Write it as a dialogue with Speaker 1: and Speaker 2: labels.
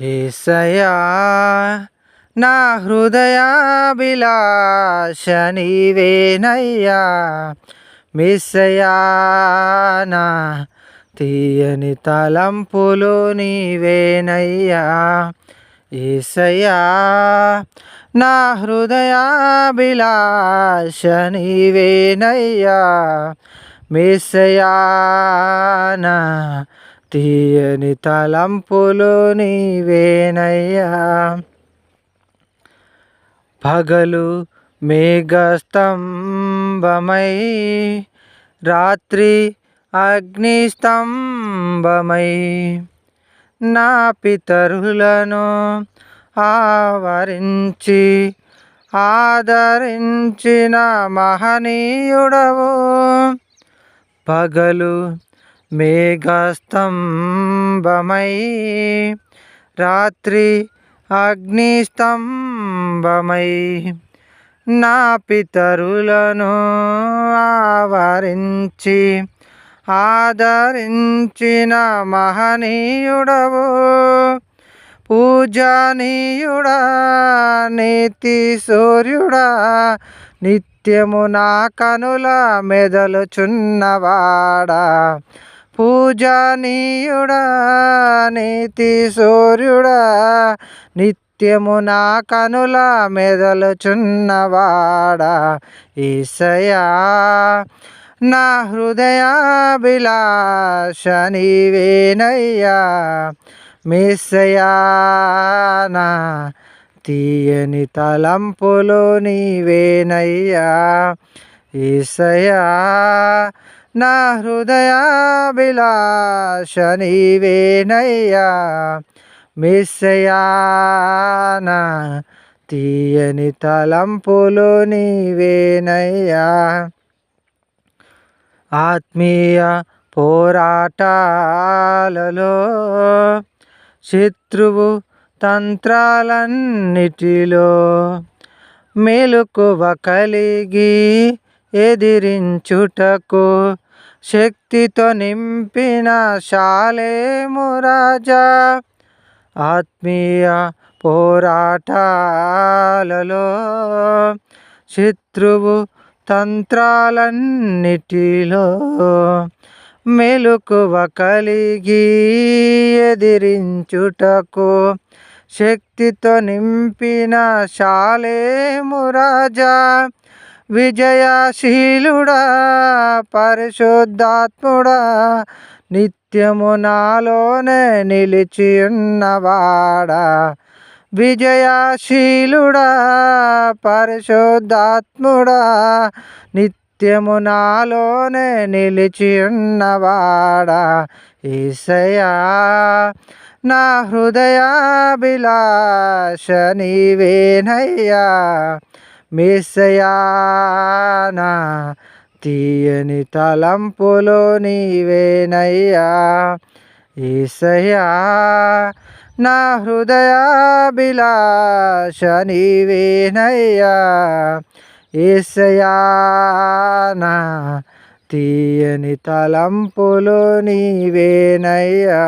Speaker 1: ఏసయా నా హృదయాభిలాష నీవేనయ్యా. మిస్సయా నా తీయని తలంపులు నీవేనయ్యా. ఏసయా నా హృదయాభిలాష నీవేనయ్యా. మిస్సయా నా తీయని తలంపులు నీవేనయ్యా. పగలు మేఘస్తంభమై రాత్రి అగ్నిస్తంభమై. నా పితరులను ఆవరించి ఆదరించిన మహనీయుడవు. పగలు మేఘస్తంభమై రాత్రి అగ్నిస్తంభమై నా పితరులను ఆవరించి ఆదరించిన మహనీయుడవు పూజనీయుడా నీతి సూర్యుడా నిత్యము నా కనుల మెదలుచున్నవాడా. పూజనీయుడా నీతి సూర్యుడా నిత్యము నా కనుల మెదలుచున్నవాడా ఈసయా. నా హృదయాభిలాష నీవేనయ్యా మిస్సయానా తీయని తలంపులు నీవేనయ్యా ఈసయా. నా హృదయాభిలాష నీవేనయ్యా మిస్సయానా తీయని తలంపులు నీవేనయ్యా. ఆత్మీయ పోరాటాలలో శత్రువు తంత్రాలన్నిటిలో మెలుకువ కలిగి ఎదిరించుటకు శక్తితో నింపిన శాలేము రాజా. ఆత్మీయ పోరాటాలలో శత్రువు తంత్రాలన్నిటిలో మెలుకువ కలిగి ఎదిరించుటకు శక్తితో నింపిన శాలేము రాజా. విజయశీలుడా పరిశుద్ధాత్ముడా నిత్యము నాలోనే నిలిచి ఉన్నవాడా విజయశీలుడా పరిశుద్ధాత్ముడా నిత్యము నాలోనే నిలిచి ఉన్నవాడా ఈసయా నా హృదయాభిలాష నీవేనయ్యా. మేసయానా తీయని తలంపులు నీవేనయ్యా. ఈసయా నా హృదయాభిలాష నీవేనయ్యా. ఏసయానా తీయని తలంపులు నీవేనయ్యా.